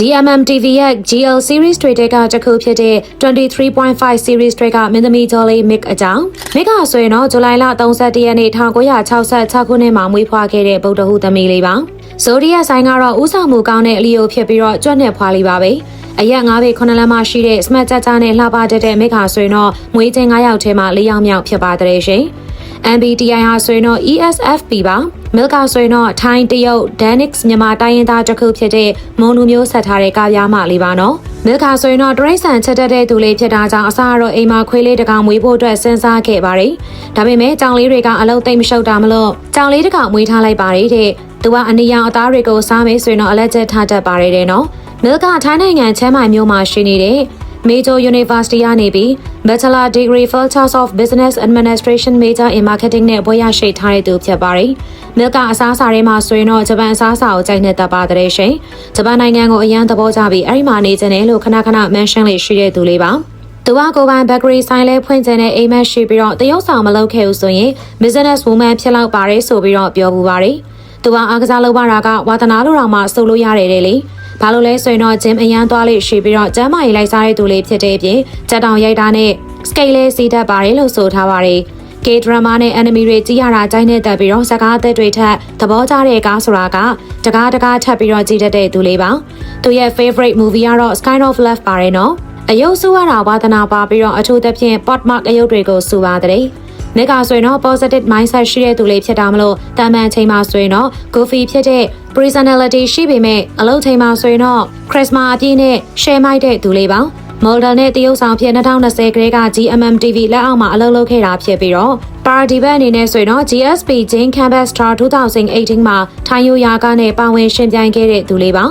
GMM TV ရဲ့ GL series တွေကတစ်ခုဖြစ်တဲ့23.5 series တွေကမင်းသမီး Jolly Mick အကြောင်း Mick ကဆိုရင်တော့ဇူလိုင်လ31ရက်နေ့1966ခုနှစ်မှာမွေးဖွားခဲ့တဲ့ဗုဒ္ဓဟူသမီးလေးပါ။ Zodiac ဆိုင်ကတော့ဥဆောင်မှုကောင်းတဲ့အလီယိုဖြစ်ပြီးတော့ကြွက်နဲ့ဖွာလေးပါပဲ။အရက်9ပေ9လမ်းမရှိတဲ့ smart ကြကြနဲ့လှပတတ်တဲ့ Mick ဟာဆိုရင်တော့မွေးချင်း9ယောက်ထဲမှာ4ယောက်မြောက်ဖြစ်ပါတဲ့ရှင်။ MBTI ဟာဆိုရင်တော့ ESFP ပါ Milka ဆိုရင်တော့ထိုင်းတရုတ် Danix မြန်မာတိုင်းရင်းသားတစ်ခုဖြစ်တဲ့မုံလူမျိုးဆက်ထားတဲ့ကားပြားမလေးပါနော် Milka ဆိုရင်တော့တရိတ်ဆန်ချက်တက်တဲ့သူလေးဖြစ်တာကြောင့်အစားတော့အိမ်မှာခွေးလေးတစ်ကောင်မွေးဖို့အတွက်စဉ်းစားခဲ့ပါတယ်ဒါပေမဲ့ကြောင်လေးတွေကအလုံးသိမ့်မရှုပ်တာမလို့ကြောင်လေးတစ်ကောင်မွေးထားလိုက်ပါတယ်တဲ့သူကအနီရောင်အသားတွေကိုစားမယ်ဆိုရင်တော့အလက်ကျထားတတ်ပါတယ်တဲ့နော် Milka ထိုင်းနိုင်ငံချမ်းမိုင်မြို့မှာရှိနေတဲ့ Major University ကနေပြီး Bachelor Degree Faculty of Business Administration Major in Marketing နဲ့ဘွဲ့ရရှိထားတဲ့သူဖြစ်ပါတယ်။ Milk ကအစားအစာတွေမှာဆိုရင်တော့ဂျပန်အစားအစာကိုကြိုက်နေတတ်ပါတယ်ရှင်။ဂျပန်နိုင်ငံကိုအရန်သဘောကျပြီးအဲ့ဒီမှာနေကြတယ်လို့ခဏခဏ mention လေးရှိတဲ့သူလေးပါ။သူကကိုပိုင်ဘက်ဂရီဆိုင်လဲဖွင့်ခြင်းနဲ့အိမ်မက်ရှိပြီးတော့တရုတ်ဆောင်မလုပ်ခဲ့ဘူးဆိုရင် business woman ဖြစ်လောက်ပါတယ်ဆိုပြီးတော့ပြောပူပါတယ်။သူကအားကစားလုပ်ပါတာကဝါသနာလိုတော်မှစုလို့ရတယ်လေလေ။ ဘာလို့လဲဆိုရင်တော့ဂျင်အရန်သွားလေးရှိပြီးတော့ကျမ်းမာရေးလိုက်စားတဲ့သူလေးဖြစ်တဲ့အပြင်ကြက်တောင်ရိုက်တာနဲ့စကိတ်လေးစီးတတ်ပါတယ်လို့ဆိုထားပါတယ်။ K drama နဲ့ anime တွေကြည့်ရတာကြိုက်နေတတ်ပြီးတော့စကားအသက်တွေထက်သဘောကျတဲ့ကားဆိုတာကတကားတကားထပ်ပြီးတော့ကြည့်တတ်တဲ့သူလေးပါ။သူရဲ့ favorite movie ကတော့ Sky of Love ပါတယ်နော်။အယုတ်ဆူရတာဝါသနာပါပြီးတော့အထူးသဖြင့် Potmark အယုတ်တွေကိုစူပါတဲ့။ မိကဆိုရင်တော့ positive mindset ရှိတဲ့သူလေးဖြစ်တာမလို့တာမန်ချိန်မှာဆိုရင်တော့ goofy ဖြစ်တဲ့ personality ရှိပေမဲ့အလုပ်ချိန်မှာဆိုရင်တော့ charisma အပြည့်နဲ့ share မိုက်တဲ့သူလေးပါ model နဲ့တရုတ်ဆောင်ဖြစ်2020ခရဲက GMM TV လက်အောက်မှာအလုပ်လုပ်ခဲ့တာဖြစ်ပြီးတော့ party ဘက်အနေနဲ့ဆိုရင်တော့ GSP Jane Campus Star 2018မှာထိုင်းယူယာကနဲ့ပါဝင်ရှင်ပြိုင်ခဲ့တဲ့သူလေးပါ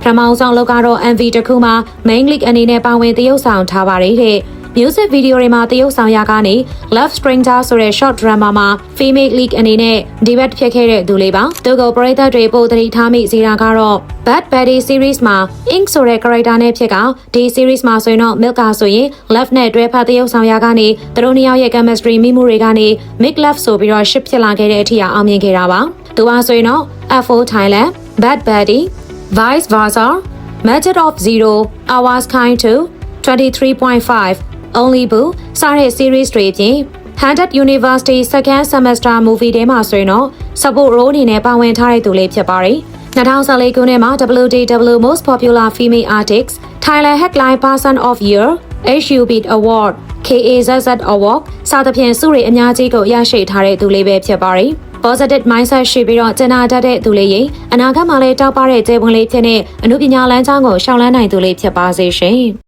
ပထမဆုံးလောက်ကတော့ MV တစ်ခုမှာ main lead အနေနဲ့ပါဝင်တရုတ်ဆောင်ထားပါတယ်တဲ့ music video တွေမှာတရုတ်ဆောင်ရကနေ Love Stranger ဆိုတဲ့ short drama မှာ female lead အနေနဲ့ debut ဖြစ်ခဲ့တဲ့သူလေးပါသူကိုပရိသတ်တွေပို့သတိထားမိစေတာကတော့ Bad Buddy series မှာ Ink ဆိုတဲ့ character နဲ့ဖြစ်ကဒီ series မှာဆိုရင်တော့ Milk ဆိုရင် Love နဲ့တွဲဖက်တရုတ်ဆောင်ရကနေသူတို့နှစ်ယောက်ရဲ့ chemistry မိမှုတွေကနေ Make Love ဆိုပြီးတော့ ship ဖြစ်လာခဲ့တဲ့အထိအောင်မြင်ခဲ့တာပါသူကဆိုရင်တော့ F4 Thailand Bad Buddy Vice Versa Method of Zero Hours Kind 2 23.5 Only Boo စတဲ့ series တွေအပြင် Handed University Second Semester Movie ထဲမှာဆိုရင်တော့ support role အနေနဲ့ပါဝင်ထားတဲ့သူလေးဖြစ်ပါတယ်။2014ခုနှစ်မှာ WDW Most Popular Female Artist Thailand Headline Person of Year HUB Award KAZZ Award စသဖြင့်ဆုတွေအများကြီးကိုရရှိထားတဲ့သူလေးပဲဖြစ်ပါတယ်။ positive mindset ရှိပြီးတော့ကျန်နာတတ်တဲ့သူလေးရင်အနာဂတ်မှာလည်းတောက်ပတဲ့ကျေပွန်လေးဖြစ်နေအမှုပညာလမ်းကြောင်းကိုရှောင်လန်းနိုင်သူလေးဖြစ်ပါစေရှင်။